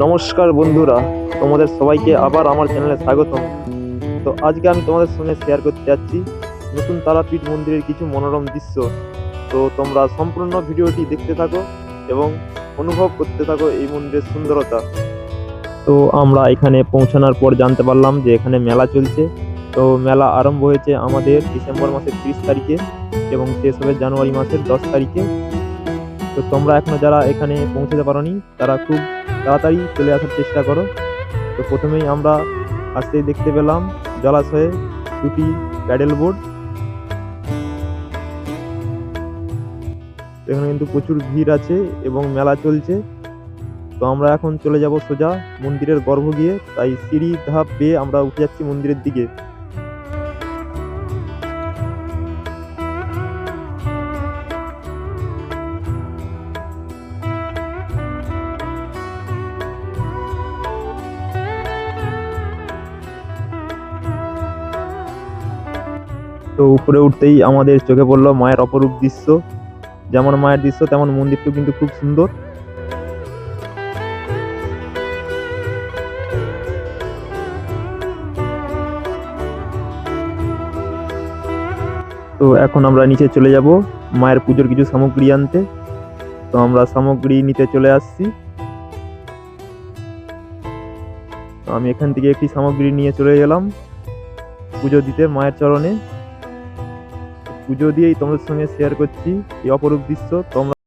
নমস্কার বন্ধুরা, তোমাদের সবাইকে আবার আমার চ্যানেলে স্বাগতম। তো আজকে আমি তোমাদের সঙ্গে শেয়ার করতে যাচ্ছি নতুন তারাপীঠ মন্দিরের কিছু মনোরম দৃশ্য। তো তোমরা সম্পূর্ণ ভিডিওটি দেখতে থাকো এবং অনুভব করতে থাকো এই মন্দিরের সুন্দরতা। তো আমরা এখানে পৌঁছানোর পর জানতে পারলাম যে এখানে মেলা চলছে। তো মেলা আরম্ভ হয়েছে আমাদের ডিসেম্বর মাসের তিরিশ তারিখে এবং শেষ হবে জানুয়ারি মাসের দশ তারিখে। তো তোমরা এখনও যারা এখানে পৌঁছাতে পারোনি, তারা খুব তাড়াতাড়ি চলে আসার চেষ্টা করো। তো প্রথমেই আমরা আসতেই দেখতে পেলাম জলাশয়ে দুটি প্যাডেল বোর্ড এখানে কিন্তু প্রচুর ভিড় আছে এবং মেলা চলছে। তো আমরা এখন চলে যাব সোজা মন্দিরের গর্ভ গিয়ে। তাই সিঁড়ি ধাপ পেয়ে আমরা উঠে যাচ্ছি মন্দিরের দিকে। তো উপরে উঠতেই আমাদের চোখে পড়ল মায়ের অপরূপ দৃশ্য। যেমন মায়ের দৃশ্য, তেমন মন্দিরটাও কিন্তু খুব সুন্দর। তো এখন আমরা নিচে চলে যাব মায়ের পুজোর কিছু সামগ্রী আনতে। তো আমরা সামগ্রী নিতে চলে আসছি। আমি এখান থেকে একটি সামগ্রী নিয়ে চলে গেলাম পুজো দিতে মায়ের চরণে। পুজো দিয়েই তোমাদের সঙ্গে শেয়ার করছি এই অপরূপ দৃশ্য তোমরা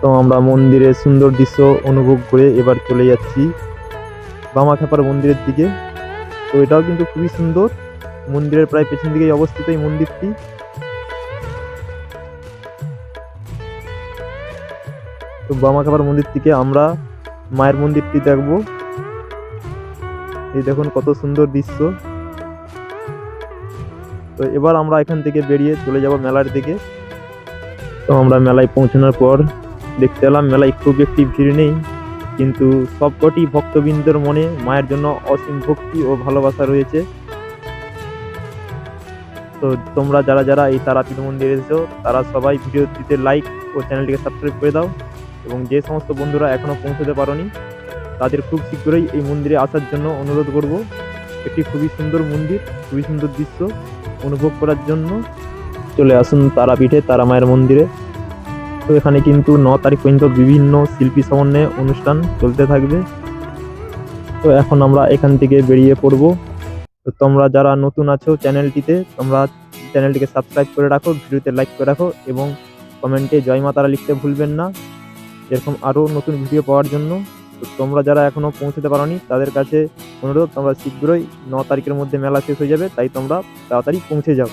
তো আমরা মন্দিরের সুন্দর দৃশ্য অনুভব করে এবার চলে যাচ্ছি বামাখ্যাপার মন্দিরের দিকে। তো এটাও কিন্তু খুবই সুন্দর। মন্দিরের প্রায় পেছন দিকেই অবস্থিত এই মন্দিরটি। তো বামাখ্যাপার মন্দির থেকে আমরা মায়ের মন্দিরটি দেখব। এই দেখুন কত সুন্দর দৃশ্য। তো এবার আমরা এখান থেকে বেরিয়ে চলে যাব মেলার দিকে। তো আমরা মেলায় পৌঁছানোর পর দেখতে এলাম, মেলায় খুব একটি ভিড় নেই। কিন্তু সবকটি ভক্তবৃন্দর মনে মায়ের জন্য অসীম ভক্তি ও ভালোবাসা রয়েছে। তো তোমরা যারা যারা এই তারাপীঠ মন্দিরে এসেছ, তারা সবাই ভিডিওটিতে লাইক ও চ্যানেলটিকে সাবস্ক্রাইব করে দাও এবং যে সমস্ত বন্ধুরা এখনও পৌঁছতে পারোনি, তাদের খুব শীঘ্রই এই মন্দিরে আসার জন্য অনুরোধ করব। একটি খুবই সুন্দর মন্দির, খুবই সুন্দর দৃশ্য অনুভব করার জন্য। চলে আসুন তারাপীঠে, তারা মায়ের মন্দিরে। তো এখানে কিন্তু ন তারিখ পর্যন্ত বিভিন্ন শিল্পী সমন্বয়ে অনুষ্ঠান চলতে থাকবে। তো এখন আমরা এখান থেকে বেরিয়ে পড়ব। তো তোমরা যারা নতুন আছো চ্যানেলটিতে, তোমরা চ্যানেলটিকে সাবস্ক্রাইব করে রাখো, ভিডিওতে লাইক করে রাখো এবং কমেন্টে জয় মা তারা লিখতে ভুলবেন না। এরকম আরও নতুন ভিডিও পাওয়ার জন্য তো তোমরা যারা এখনও পৌঁছতে পারোনি, তাদের কাছে অনুরোধ, তোমরা শীঘ্রই ন তারিখের মধ্যে মেলা শেষ হয়ে যাবে, তাই তোমরা তাড়াতাড়ি পৌঁছে যাও।